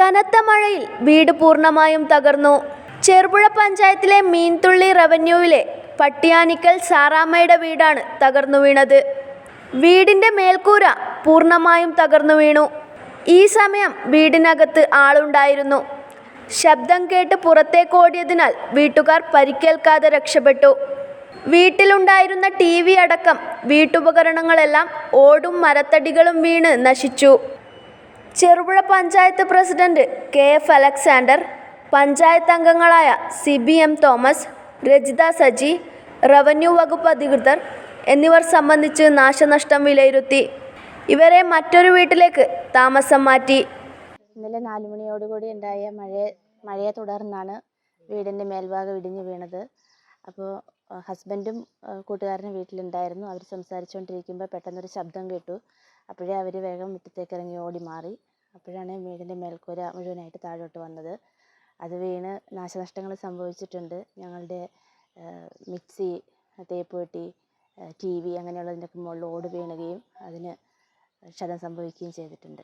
കനത്ത മഴയിൽ വീട് പൂർണമായും തകർന്നു. ചെറുപുഴ പഞ്ചായത്തിലെ മീൻതുള്ളി റവന്യൂവിലെ പട്ടിയാനിക്കൽ സാറാമ്മയുടെ വീടാണ് തകർന്നു വീണത്. വീടിന്റെ മേൽക്കൂര പൂർണമായും തകർന്നു വീണു. ഈ സമയം വീടിനകത്ത് ആളുണ്ടായിരുന്നു. ശബ്ദം കേട്ട് പുറത്തേക്കോടിയതിനാൽ വീട്ടുകാർ പരിക്കേൽക്കാതെ രക്ഷപ്പെട്ടു. വീട്ടിലുണ്ടായിരുന്ന ടി വി അടക്കം വീട്ടുപകരണങ്ങളെല്ലാം ഓടും മരത്തടികളും വീണ് നശിച്ചു. Cherupuzha panchayat president K F Alexander panchayat അംഗങ്ങളായ C B M Thomas Rajitha Saji revenue വകുപ്പ് അധികൃതർ എന്നിവർ സംബന്ധിച്ച് നാശനഷ്ടം വിലയിരുത്തി. ഇവരെ മറ്റൊരു വീട്ടിലേക്ക് താമസം മാറ്റി. ഇന്നലെ നാല് മണിയോടുകൂടി ഉണ്ടായ മഴയെ മഴയെ തുടർന്നാണ് വീടിന്റെ മേൽഭാഗം ഇടിഞ്ഞു വീണത്. അപ്പോൾ ഹസ്ബൻഡും കൂട്ടുകാരനും വീട്ടിലുണ്ടായിരുന്നു. അവർ സംസാരിച്ചുകൊണ്ടിരിക്കുമ്പോൾ പെട്ടെന്നൊരു ശബ്ദം കേട്ടു. അപ്പോഴേ അവർ വേഗം മുറ്റത്തേക്ക് ഇറങ്ങി ഓടി മാറി. അപ്പോഴാണ് വീടിന്റെ മേൽക്കൂര മുഴുവനായിട്ട് താഴോട്ട് വന്നത്. അത് വീണ് നാശനഷ്ടങ്ങൾ സംഭവിച്ചിട്ടുണ്ട്. ഞങ്ങളുടെ മിക്സി തേപ്പ് പെട്ടി ടി വി അങ്ങനെയുള്ളതിന്റെയൊക്കെ മുകളിൽ ഓട് വീണുകയും അതിന് ക്ഷതം സംഭവിക്കുകയും ചെയ്തിട്ടുണ്ട്.